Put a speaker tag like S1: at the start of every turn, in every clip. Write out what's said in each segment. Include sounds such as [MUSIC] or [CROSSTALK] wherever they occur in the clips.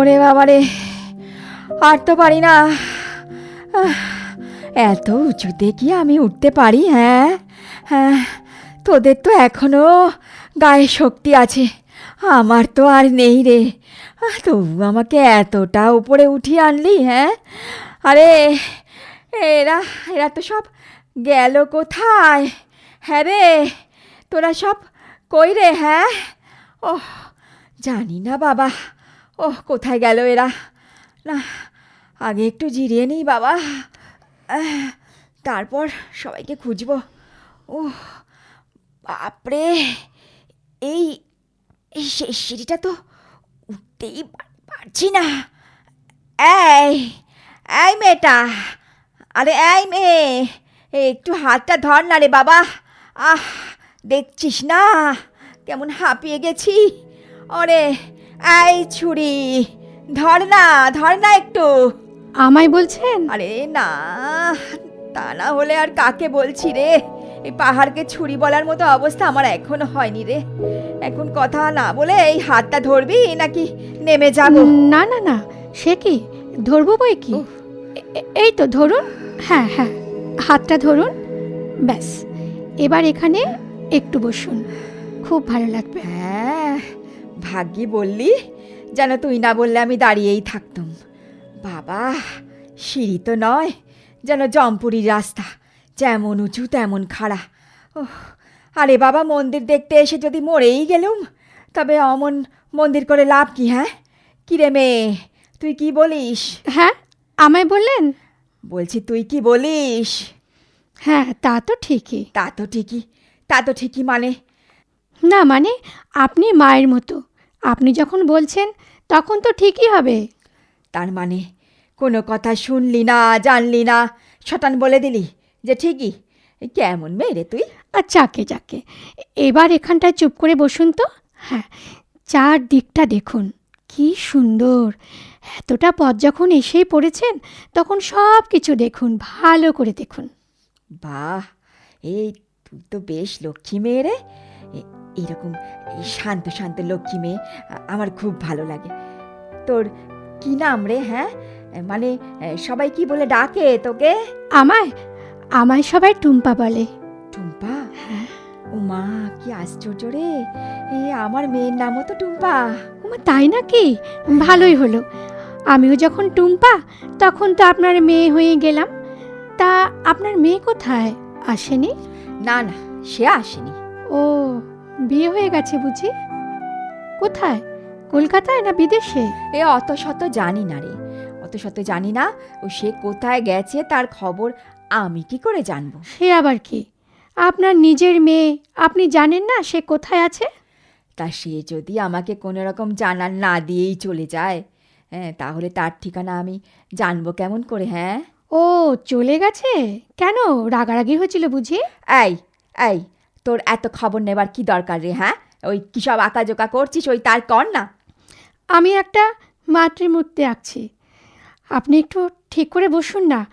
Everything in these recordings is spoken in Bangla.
S1: ওরে বাবারে, আর তো পারি না। এত উঁচুতে কি আমি উঠতে পারি হ্যাঁ? হ্যাঁ তোদের তো এখনও গায়ে শক্তি আছে, আমার তো আর নেই রে। তবু আমাকে এতটা উপরে উঠিয়ে আনলি হ্যাঁ? আরে, এরা এরা তো সব গেল কোথায়? হ্যাঁ রে, তোরা সব কই রে হ্যাঁ? ওহ, জানি না বাবা। ওহ, কোথায় গেল এরা? না, আগে একটু জিরিয়ে নিই বাবা। তারপর সবাইকে খুঁজবো। ও বাপরে! এই এই সেই সিঁড়িটা তো উঠতেই পারছি না। এই এই মেয়েটা! আরে, এই মেয়ে! একটু হাতটা ধর না রে বাবা। আহ, দেখছিস না? কেমন হাঁপিয়ে গেছি। ওরে এই ছুরি ধর না ধর না একটু।
S2: আমায় বলছেন?
S1: আরে না তা না হলে আর কাকে বলছি রে? এই পাহাড়কে ছুরি বলার মতো অবস্থা আমার এখনও হয়নি রে। এখন কথা না বলে এই হাতটা ধরবি নাকি নেমে যাব?
S2: না না না সে কি? ধরবো বই কি? এই তো ধরুন। হ্যাঁ হ্যাঁ হাতটা ধরুন। ব্যাস এবার এখানে একটু বসুন। খুব ভালো লাগবে।
S1: হ্যাঁ ভাগ্যি বললি যেন তুই না বললে আমি দাঁড়িয়েই থাকতুম। বাবা সিঁড়ি তো নয় যেন জম্পুরির রাস্তা যেমন উঁচু তেমন খাড়া। ও আরে বাবা মন্দির দেখতে এসে যদি মরেই গেলুম তবে অমন মন্দির করে লাভ কি হ্যাঁ? কিরে মেয়ে তুই কি বলিস?
S2: হ্যাঁ আমায় বললেন?
S1: বলছি তুই কি বলিস?
S2: হ্যাঁ তা তো ঠিকই।
S1: তা তো ঠিকই তা তো ঠিকই মানে?
S2: না মানে আপনি মায়ের মতো। আপনি যখন বলছেন তখন তো ঠিকই হবে।
S1: তার মানে কোনো কথা শুনলি না জানলি না। শতান বলে দিলি যে ঠিকই। কেমন মেয়ে রে তুই?
S2: আর যাকে যাকে। এবার এখানটায় চুপ করে বসুন তো। হ্যাঁ চার দিকটা দেখুন। কি সুন্দর। এতটা পথ যখন এসেই পড়েছেন তখন সব কিছু দেখুন ভালো করে দেখুন।
S1: বাহ! এই তুই তো বেশ লক্ষ্মী মেয়ে রে। এরকম এই শান্ত শান্ত লক্ষ্মী মেয়ে আমার খুব ভালো লাগে। তোর কি নাম রে হ্যাঁ? মানে সবাই কি বলে ডাকে তোকে?
S2: আমায় আমায় সবাই টুম্পা বলে।
S1: টুম্পা? উমা কি আশ্চর্য রে। এই আমার মেয়ের নামও তো টুম্পা।
S2: ওমা তাই নাকি? ভালোই হলো। আমিও যখন টুম্পা তখন তো আপনার মেয়ে হয়ে গেলাম। তা আপনার মেয়ে কোথায়? আসেনি?
S1: না না সে আসেনি।
S2: ও বিয়ে হয়ে গেছে বুঝি? কোথায়? কলকাতায় না বিদেশে?
S1: এ অত শত জানি না রে। অত শত জানি না ও সে কোথায় গেছে তার খবর আমি কি করে জানব?
S2: সে আবার কি? আপনার নিজের মেয়ে আপনি জানেন না সে কোথায় আছে?
S1: তা সে যদি আমাকে কোনো রকম জানার না দিয়েই চলে যায় হ্যাঁ তাহলে তার ঠিকানা আমি জানব কেমন করে হ্যাঁ?
S2: ও চলে গেছে? কেন? রাগারাগি হয়েছিল বুঝি?
S1: এই এই তোর এত খবর নেবার কি দরকার রে হ্যাঁ? ওই কী সব আঁকাজোকা করছিস? ওই তার কর না।
S2: আমি একটা মাতৃমূর্তি আঁকছি। আপনি একটু ঠিক করে বসুন না।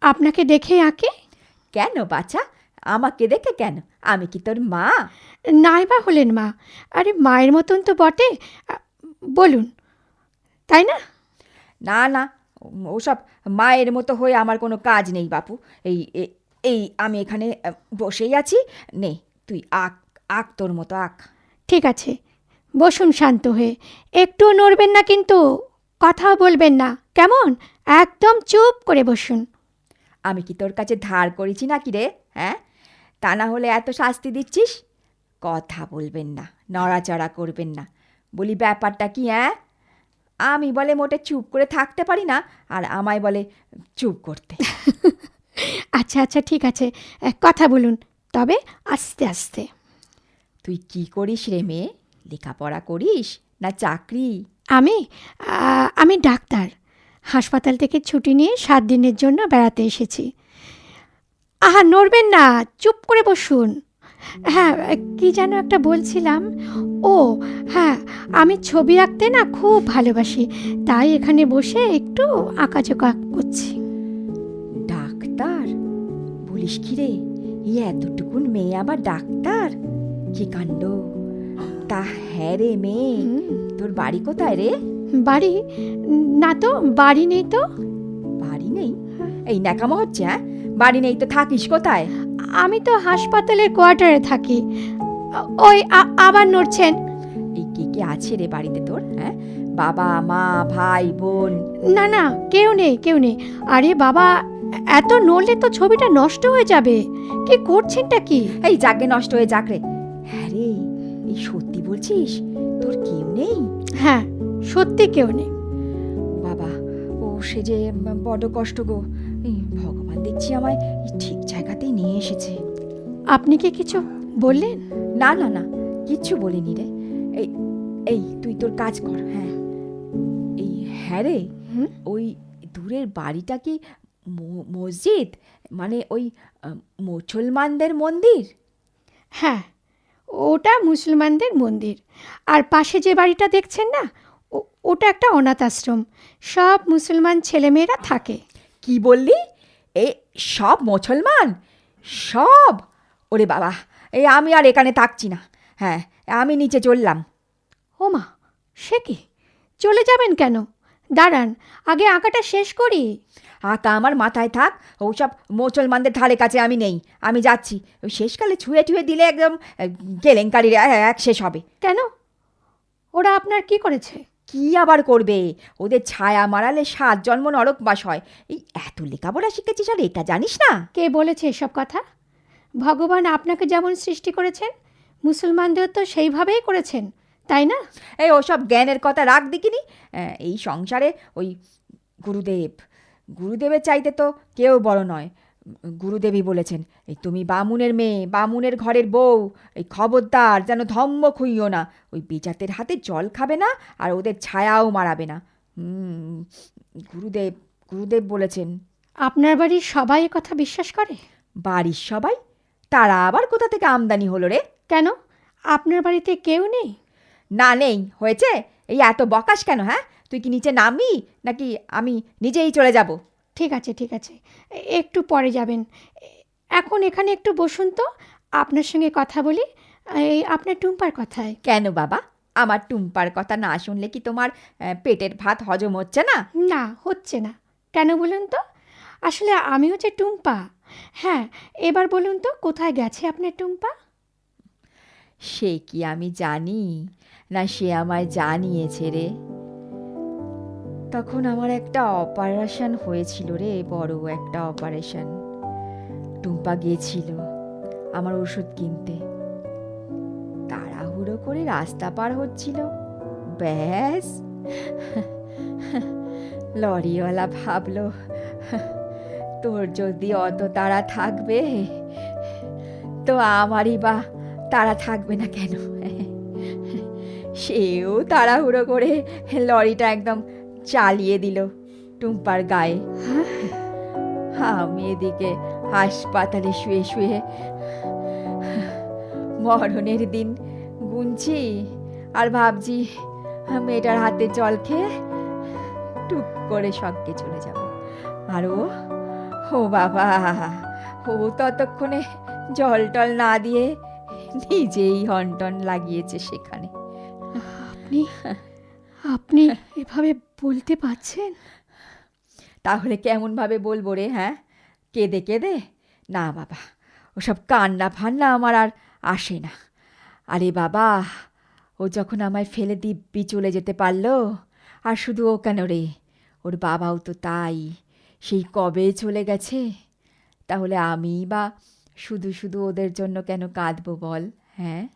S2: আপনাকে দেখেই আঁকে?
S1: কেন বাচ্চা আমাকে দেখে কেন? আমি কি তোর মা?
S2: নাই বা হলেন মা। আরে মায়ের মতন তো বটে। বলুন। তাই না?
S1: না না ওসব মায়ের মতো হয়ে আমার কোনো কাজ নেই বাপু। এই এই আমি এখানে বসেই আছি। নে তুই আঁক আঁক তোর মতো আঁক।
S2: ঠিক আছে। বসুন শান্ত হয়ে। একটু নড়বেন না কিন্তু কথাও বলবেন না। কেমন? একদম চুপ করে বসুন।
S1: আমি কি তোর কাছে ধার করেছি নাকি রে হ্যাঁ? তা না হলে এত শাস্তি দিচ্ছিস? কথা বলবেন না নড়াচড়া করবেন না। বলি ব্যাপারটা কি হ্যাঁ? আমি বলে মোটে চুপ করে থাকতে পারি না আর আমায় বলে চুপ করতে। [LAUGHS]
S2: আচ্ছা আচ্ছা ঠিক আছে। কথা বলুন। তবে আস্তে আস্তে।
S1: তুই কি করিস রে মেয়ে? লেখাপড়া করিস না চাকরি?
S2: আমি? আমি ডাক্তার। হাসপাতাল থেকে ছুটি নিয়ে সাত দিনের জন্য বেড়াতে এসেছি। আহা নড়বেন না। চুপ করে বসুন। হ্যাঁ কি যেন একটা বলছিলাম। ও হ্যাঁ আমি ছবি আঁকতে না খুব ভালোবাসি। তাই এখানে বসে একটু আঁকাঝোঁকা করছি।
S1: ডাক্তার? বলিস কি রে? এই এতটুকুন মেয়ে আবার ডাক্তার? কি কাণ্ড? তা হ্যাঁ রে মেয়ে। তোর বাড়ি কোথায় রে?
S2: বাড়ি? না তো বাড়ি নেই তো।
S1: বাড়ি নেই? এই ন্যাকামো হচ্ছে হ্যাঁ? বাড়ি নেই তো থাকিস কোথায়?
S2: আমি তো হাসপাতালের কোয়ার্টারে থাকি। ওই আবার নড়ছেন।
S1: এই কে কে আছে রে বাড়িতে তোর হ্যাঁ? বাবা মা ভাই বোন?
S2: না না কেউ নেই কেউ নেই। আরে বাবা এত নড়লে তো ছবিটা নষ্ট হয়ে যাবে। কি করছেনটা কি?
S1: এই যাকে নষ্ট হয়ে যাক রে। হ্যাঁ রে এই সত্যি বলছিস? তোর কেউ নেই?
S2: হ্যাঁ সত্যি কেউ নেই।
S1: বাবা ও সে যে বড় কষ্ট গো। ভগবান দেখছি আমায় ঠিক জায়গাতেই নিয়ে এসেছে।
S2: আপনি কি কিছু বললেন?
S1: না না না কিচ্ছু বলিনি রে। এই এই তুই তোর কাজ কর হ্যাঁ। এই হ্যাঁ রে ওই দূরের বাড়িটা কি মসজিদ? মানে ওই মুসলমানদের মন্দির?
S2: হ্যাঁ ওটা মুসলমানদের মন্দির। আর পাশে যে বাড়িটা দেখছেন না ওটা একটা অনাথ আশ্রম। সব মুসলমান ছেলেমেয়েরা থাকে।
S1: কি বললি? এ সব মুসলমান? সব? ওরে বাবা এ আমি আর এখানে থাকছি না। হ্যাঁ আমি নিচে চললাম।
S2: ও মা সে কি? চলে যাবেন কেন? দাঁড়ান আগে আঁকাটা শেষ করি।
S1: আঁকা আমার মাথায় থাক। ওসব মুসলমানদের ধারে কাছে আমি নেই। আমি যাচ্ছি। ওই শেষকালে ছুঁয়ে ছুঁয়ে দিলে একদম কেলেঙ্কারির এক শেষ হবে।
S2: কেন? ওরা আপনার কি করেছে?
S1: কি আবার করবে? ওদের ছায়া মারালে সাত জন্ম নরকবাস হয়। এই এত লেখাপড়া শিখেছিস আর এটা জানিস না?
S2: কে বলেছে এসব কথা? ভগবান আপনাকে যেমন সৃষ্টি করেছেন মুসলমানদের তো সেইভাবেই করেছেন তাই না?
S1: এই ওসব জ্ঞানের কথা রাখ দেখিনি? এই সংসারে ওই গুরুদেব গুরুদেবের চাইতে তো কেউ বড় নয়। গুরুদেবী বলেছেন এই তুমি বামুনের মেয়ে বামুনের ঘরের বউ এই খবরদার যেন ধম্ম খুইও না। ওই বেজাতের হাতে জল খাবে না আর ওদের ছায়াও মারাবে না। হুম গুরুদেব গুরুদেব বলেছেন
S2: আপনার বাড়ির সবাই কথা বিশ্বাস করে?
S1: বাড়ির সবাই? তারা আবার কোথা থেকে আমদানি হলো রে?
S2: কেন? আপনার বাড়িতে কেউ নেই?
S1: না নেই হয়েছে? এই এত বকাস কেন হ্যাঁ? তুই কি নিচে নামবি নাকি আমি নিজেই চলে যাব?
S2: ঠিক আছে ঠিক আছে। একটু পরে যাবেন। এখন এখানে একটু বসুন তো। আপনার সঙ্গে কথা বলি। এই আপনার টুম্পার কথায়।
S1: কেন বাবা? আমার টুম্পার কথা না শুনলে কি তোমার পেটের ভাত হজম হচ্ছে না?
S2: না হচ্ছে না। কেন বলুন তো? আসলে আমি হচ্ছে টুম্পা। হ্যাঁ এবার বলুন তো কোথায় গেছে আপনার টুম্পা?
S1: সে কি আমি জানি? না সে আমায় জানিয়েছে রে। তখন আমার একটা অপারেশন হয়েছিল রে, বড় একটা অপারেশন। টুম্পা গিয়েছিল আমার ওষুধ কিনতে। তাড়াহুড়ো করে রাস্তা পার হচ্ছিল। ব্যাস। লরিওয়ালা ভাবলো, তোর যদি অত তারা থাকবে, তো আমারই বা তারা থাকবে না কেন? সেও তাড়াহুড়ো করে লরিটা একদম চালিয়ে দিল টুম্পার গায়ে। আমি এদিকে হাসপাতালে শুয়ে শুয়ে মরণের দিন গুনছি আর ভাবছি মেয়েটার হাতে জল খেয়ে টুক করে সঙ্গে চলে যাব। আর ও ও বাবা, ও ততক্ষণে জল টল না দিয়ে নিজেই হনটন লাগিয়েছে সেখানে।
S2: আপনি আপনি এভাবে বলতে পারছেন?
S1: তাহলে কেমনভাবে বলব রে হ্যাঁ? কেঁদে কেঁদে? না বাবা ওসব কান্না ফান্না আমার আর আসে না। আরে বাবা ও যখন আমায় ফেলে দিব্যি চলে যেতে পারল আর শুধু ও কেন রে? ওর বাবাও তো তাই সেই কবে চলে গেছে? তাহলে আমি বা শুধু শুধু ওদের জন্য কেন কাঁদবো বল হ্যাঁ?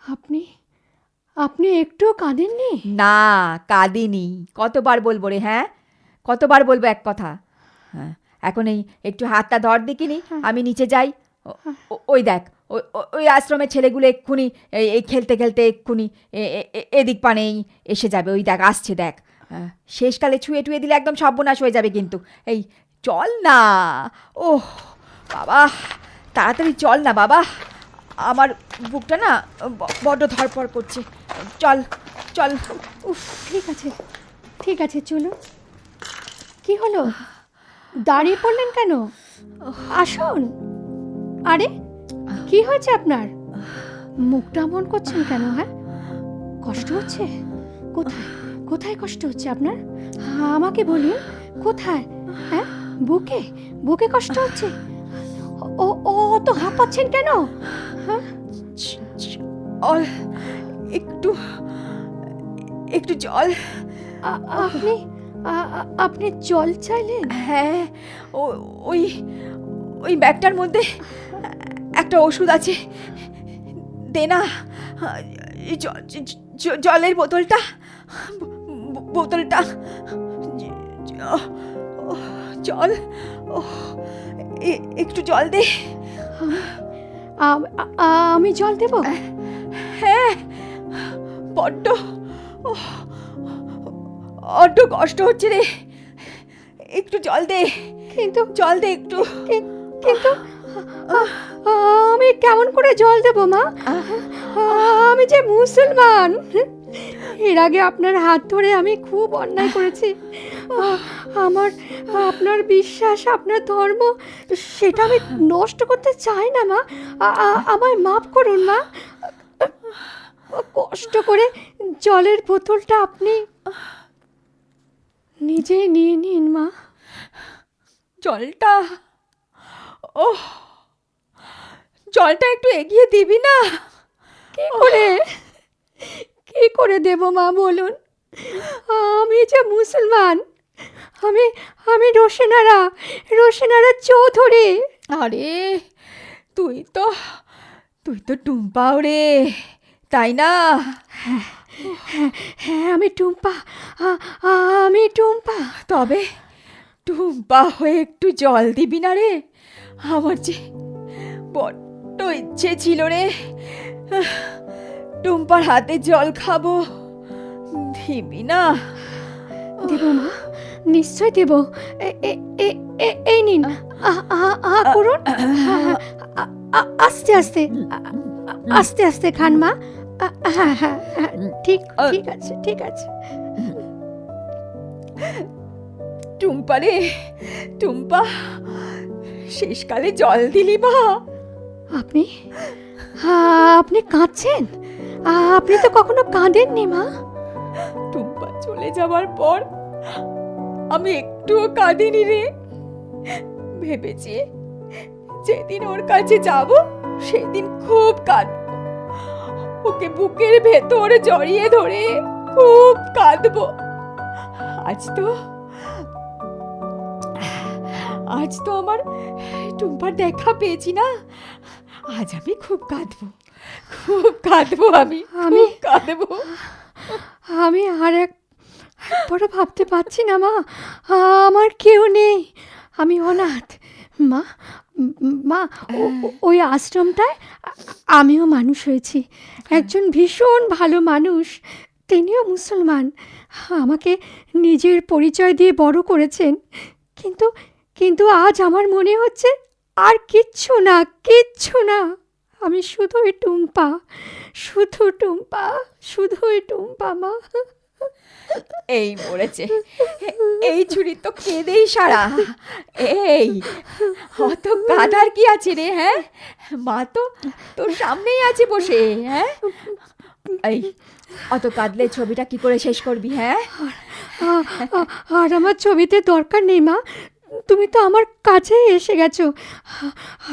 S2: আপনি আপনি একটুও কাঁদেননি?
S1: না কাঁদিনি। কতবার বলব রে হ্যাঁ? কতবার বলব এক কথা? হ্যাঁ এখন এই একটু হাতটা ধর দেখিনি আমি নিচে যাই। ও- ওই দেখ ওই- আশ্রমের ছেলেগুলো এক্ষুনি এই খেলতে খেলতে এক্ষুনি এদিক পানেই এসে যাবে ওই দেখ আসছে দেখ। হ্যাঁ, শেষকালে ছুঁয়ে টুয়ে দিলে একদম সর্বনাশ হয়ে যাবে কিন্তু। এই চল না। ওহ বাবা তাড়াতাড়ি চল না বাবা। আমার বুকটা না বড্ড ধরপড় করছে। চল চল।
S2: উফ। ঠিক আছে ঠিক আছে, চলুন। কি হলো? দাঁড়িয়ে পড়লেন কেন? আসুন। আরে, কি হয়েছে আপনার? মুখটা মন করছেন কেন হ্যাঁ? কষ্ট হচ্ছে? কোথায় কোথায় কষ্ট হচ্ছে আপনার? আমাকে বলুন, কোথায়? হ্যাঁ? বুকে বুকে কষ্ট হচ্ছে? ও ও অত হাঁপাচ্ছেন কেন?
S1: জল একটু একটু জল।
S2: আপনি আপনি জল চাইলেন?
S1: হ্যাঁ ও ওই ওই ব্যাগটার মধ্যে একটা ওষুধ আছে। দে না। জলের বোতলটা বোতলটা জল একটু জল দে।
S2: আমি জল দেব?
S1: হ্যাঁ বড্ড অড্ড কষ্ট হচ্ছে রে। একটু জল দে।
S2: কিন্তু
S1: জল দে একটু।
S2: কিন্তু আমি কেমন করে জল দেব মা? আমি যে মুসলমান। এর আগে আপনার হাত ধরে আমি খুব অন্যায় করেছি। আমার আপনার বিশ্বাস আপনার ধর্ম সেটা আমি নষ্ট করতে চাই না মা। আমায় মাফ করুন মা। কষ্ট করে জলের বোতলটা আপনি নিজেই নিয়ে নিন মা।
S1: জলটা ও জলটা একটু এগিয়ে দিবি না?
S2: কি করে? কি করে দেব মা বলুন? আমি যে মুসলমান আমি আমি রোশেনারা রোশেনারা চৌধুরী।
S1: আরে তুই তো তুই তো টুম্পাও রে তাই না?
S2: হ্যাঁ আমি টুম্পা আমি টুম্পা।
S1: তবে টুম্পা হয়ে একটু জল দিবি না রে? আমার যে বড্ড ইচ্ছে ছিল রে। টুম্পার হাতে জল খাব। দিবি না?
S2: দেব মা নিশ্চয় দেব। এই নিন। করুন। আস্তে আস্তে। আস্তে আস্তে খান মা। ঠিক ঠিক আছে ঠিক আছে।
S1: টুম্পা রে টুম্পা শেষকালে জল দিলি মা।
S2: আপনি? আপনি কাঁদছেন? আপনি তো কখনো কাঁদেননি, মা।
S1: টুম্পা চলে যাবার পর আমি একটুও কাঁদিনি রে। ভেবেছি যেদিন ওর কাছে যাব, সেদিন খুব কাঁদব। ওকে বুকের ভেতর জড়িয়ে ধরে খুব কাঁদব। আজ তো আজ তো আমার টুম্পার দেখা পেয়েছি না। আজ আমি খুব কাঁদবো। খুব কাঁদবো আমি আমি কাঁদবো।
S2: আমি আর এক একবারও ভাবতে পারছি না মা। আমার কেউ নেই। আমি অনাথ। মা মা ও- ওই আশ্রমটায় আমিও মানুষ হয়েছি। একজন ভীষণ ভালো মানুষ। তিনিও মুসলমান। আমাকে নিজের পরিচয় দিয়ে বড় করেছেন। কিন্তু কিন্তু আজ আমার মনে হচ্ছে আর কিচ্ছু না কিচ্ছু না। আমি শুধুই টুম্পা শুধু টুম্পা শুধুই টুম্পা মা।
S1: এই মরেছে। এই ছুরি তো কেঁদেই সারা। এই অত কাদার কি আছে রে হ্যাঁ? মা তো তোর সামনেই আছে বসে হ্যাঁ? এই অত কাঁদলে ছবিটা কি করে শেষ করবি হ্যাঁ?
S2: আর আমার ছবিতে দরকার নেই মা। তুমি তো আমার কাছেই এসে গেছো।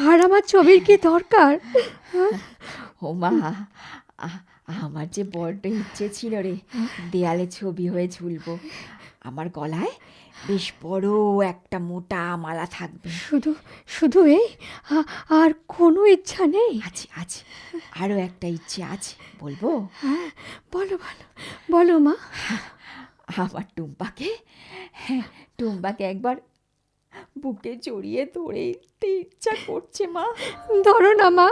S2: আর আমার ছবির কি দরকার?
S1: ও মা আমার যে বড্ড ইচ্ছে ছিল রে দেয়ালে ছবি হয়ে ঝুলবো। আমার গলায় বেশ বড় একটা মোটা মালা থাকবে।
S2: শুধু শুধু এই? আর কোনো ইচ্ছা নেই?
S1: আছে আছে। আরও একটা ইচ্ছে আছে বলব?
S2: হ্যাঁ বলো বলো বলো মা।
S1: আমার টুম্পাকে হ্যাঁ টুম্পাকে একবার বুকে জড়িয়ে ধরে দিতে ইচ্ছা করছে মা।
S2: ধরো না মা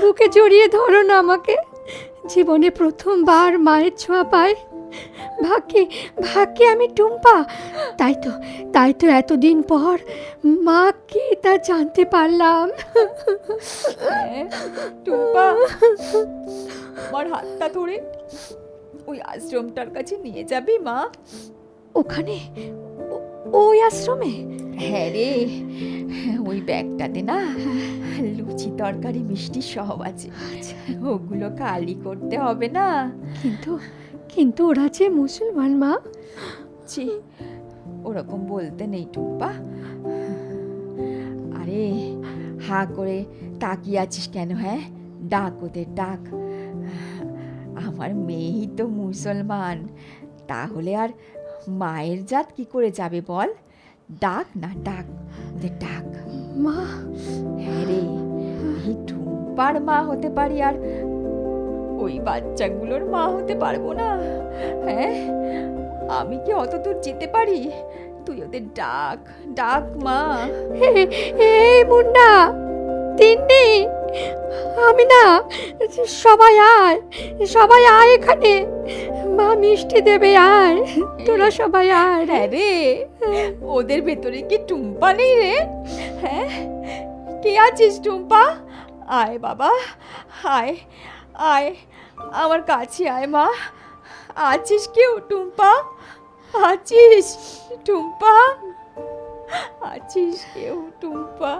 S2: বুকে জড়িয়ে ধরো না আমাকে। জীবনে প্রথমবার মায়ের ছোঁয়া পায় ভাগ্যে ভাগ্যে আমি টুম্পা। তাই তো তাই তো এতদিন পর মা কি তা জানতে পারলাম।
S1: হ্যাঁ, টুম্পা আমার হাতটা ধরে ওই আশ্রমটার কাছে নিয়ে যাবি মা।
S2: ওখানে ওই আশ্রমে?
S1: হ্যাঁ রে ওই ব্যাগটাতে না লুচি তরকারি মিষ্টি সব আছে। ওগুলো খালি করতে হবে না।
S2: কিন্তু কিন্তু ওরা যে মুসলমান মা।
S1: ছি ওরকম বলতে নেই টুম্পা। আরে হা করে তাকিয়ে আছিস কেন হ্যাঁ? ডাক ওদের ডাক। আমার মেয়েই তো মুসলমান। তাহলে আর মায়ের জাত কি করে যাবে বল? ডাক না ডাক ওদের ডাক।
S2: মা।
S1: হ্যাঁ রে এই টুম্পার মা হতে পারি আর ওই বাচ্চাগুলোর মা হতে পারব না। হ্যাঁ আমি কি অত দূর যেতে পারি? তুই ওদের ডাক ডাক মা।
S2: হে- এই মুন্না তিন্নি আমি না সবাই আয় সবাই আয় এখানে। মা মিষ্টি দেবে আয় তোরা সবাই আয় রে
S1: হ্যাঁ রে, ওদের ভেতরে কি টুম্পা নেই রে? হ্যাঁ কে আছিস টুম্পা? আয় বাবা, আয় আয়, আমার কাছে আয় মা। আছিস কেউ টুম্পা? আছিস টুম্পা? আছিস কেউ টুম্পা?